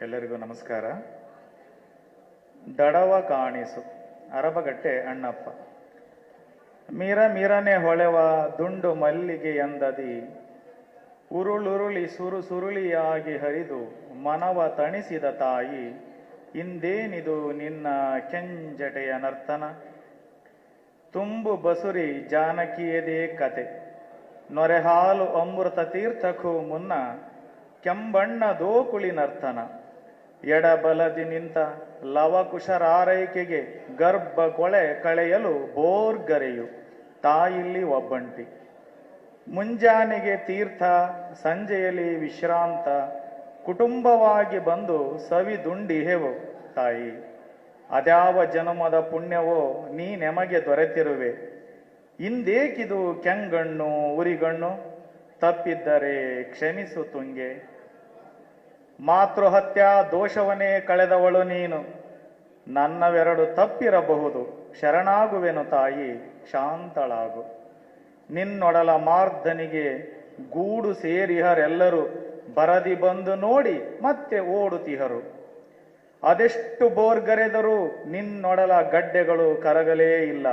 ಎಲ್ಲರಿಗೂ ನಮಸ್ಕಾರ. ದಡವ ಕಾಣಿಸು, ಅರಬಗಟ್ಟೆ ಅಣ್ಣಪ್ಪ. ಮೀರ ಮೀರನೆ ಹೊಳೆವ ದುಂಡು ಮಲ್ಲಿಗೆ ಎಂದದಿ. ಉರುಳುರುಳಿ ಸುರು ಸುರುಳಿಯಾಗಿ ಹರಿದು ಮನವ ತಣಿಸಿದ ತಾಯಿ. ಇಂದೇನಿದು ನಿನ್ನ ಕೆಂಜಟೆಯ ನರ್ತನ? ತುಂಬು ಬಸುರಿ ಜಾನಕಿಯದೇ ಕತೆ. ನೊರೆಹಾಲು ಅಮೃತ ತೀರ್ಥಕ್ಕೂ ಮುನ್ನ ಕೆಂಬಣ್ಣ ದೋಕುಳಿ ನರ್ತನ. ಎಡಬಲದಿ ನಿಂತ ಲವಕುಶರಾರೈಕೆಗೆ ಗರ್ಭ ಕೊಳೆ ಕಳೆಯಲು ಬೋರ್ಗರೆಯು. ತಾಯಿಲ್ಲಿ ಒಬ್ಬಂಟಿ. ಮುಂಜಾನೆಗೆ ತೀರ್ಥ, ಸಂಜೆಯಲ್ಲಿ ವಿಶ್ರಾಂತ, ಕುಟುಂಬವಾಗಿ ಬಂದು ಸವಿದುಂಡಿಹೆವು ತಾಯಿ. ಅದ್ಯಾವ ಜನುಮದ ಪುಣ್ಯವೋ ನೀ ನೆಮಗೆ ದೊರೆತಿರುವೆ. ಇಂದೇಕಿದು ಕೆಂಗಣ್ಣು, ಉರಿಗಣ್ಣು, ತಪ್ಪಿದ್ದರೆ ಕ್ಷಮಿಸು ತುಂಗೆ. ಮಾತೃಹತ್ಯಾ ದೋಷವನೇ ಕಳೆದವಳು ನೀನು. ನನ್ನವೆರಡು ತಪ್ಪಿರಬಹುದು. ಶರಣಾಗುವೆನು ತಾಯಿ, ಶಾಂತಳಾಗು. ನಿನ್ನೊಡಲ ಮಾರ್ಧನಿಗೆ ಗೂಡು ಸೇರಿಹರೆಲ್ಲರೂ ಬರದಿ ಬಂದು ನೋಡಿ ಮತ್ತೆ ಓಡುತಿಹರು. ಅದೆಷ್ಟು ಬೋರ್ಗರೆದರೂ ನಿನ್ನೊಡಲ ಗಡ್ಡೆಗಳು ಕರಗಲೇ ಇಲ್ಲ.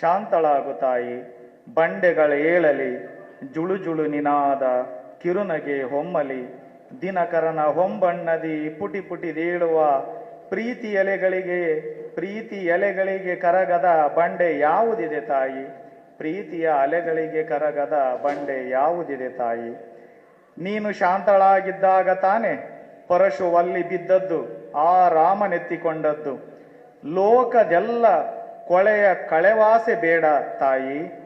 ಶಾಂತಳಾಗು ತಾಯಿ ಬಂಡೆಗಳ ಏಳಲಿ ಜುಳು ಜುಳು ನಿನಾದ ಕಿರುನಗೆ ಹೊಮ್ಮಲಿ. ದಿನಕರನ ಹೊಂಬಣ್ಣದಿ ಪುಟಿ ಪುಟಿದೇಳುವ ಪ್ರೀತಿ ಎಲೆಗಳಿಗೆ ಪ್ರೀತಿ ಎಲೆಗಳಿಗೆ ಕರಗದ ಬಂಡೆ ಯಾವುದಿದೆ ತಾಯಿ? ಪ್ರೀತಿಯ ಅಲೆಗಳಿಗೆ ಕರಗದ ಬಂಡೆ ಯಾವುದಿದೆ ತಾಯಿ? ನೀನು ಶಾಂತಳಾಗಿದ್ದಾಗ ತಾನೆ ಪರಶುವಲ್ಲಿ ಬಿದ್ದದ್ದು, ಆ ರಾಮನೆತ್ತಿಕೊಂಡದ್ದು. ಲೋಕದೆಲ್ಲ ಕೊಳೆಯ ಕಳೆವಾಸೆ ಬೇಡ ತಾಯಿ.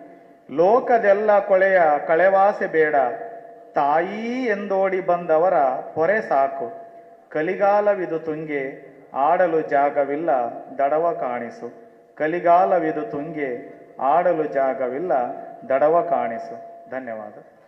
ಲೋಕದೆಲ್ಲ ಕೊಳೆಯ ಕಳೆವಾಸೆ ಬೇಡ. ತಾಯಿ ಎಂದೋಡಿ ಬಂದವರ ಪೊರೆ ಸಾಕು. ಕಲಿಗಾಲವಿದು ತುಂಗೆ, ಆಡಲು ಜಾಗವಿಲ್ಲ, ದಡವ ಕಾಣಿಸು. ಕಲಿಗಾಲವಿದು ತುಂಗೆ, ಆಡಲು ಜಾಗವಿಲ್ಲ, ದಡವ ಕಾಣಿಸು. ಧನ್ಯವಾದ.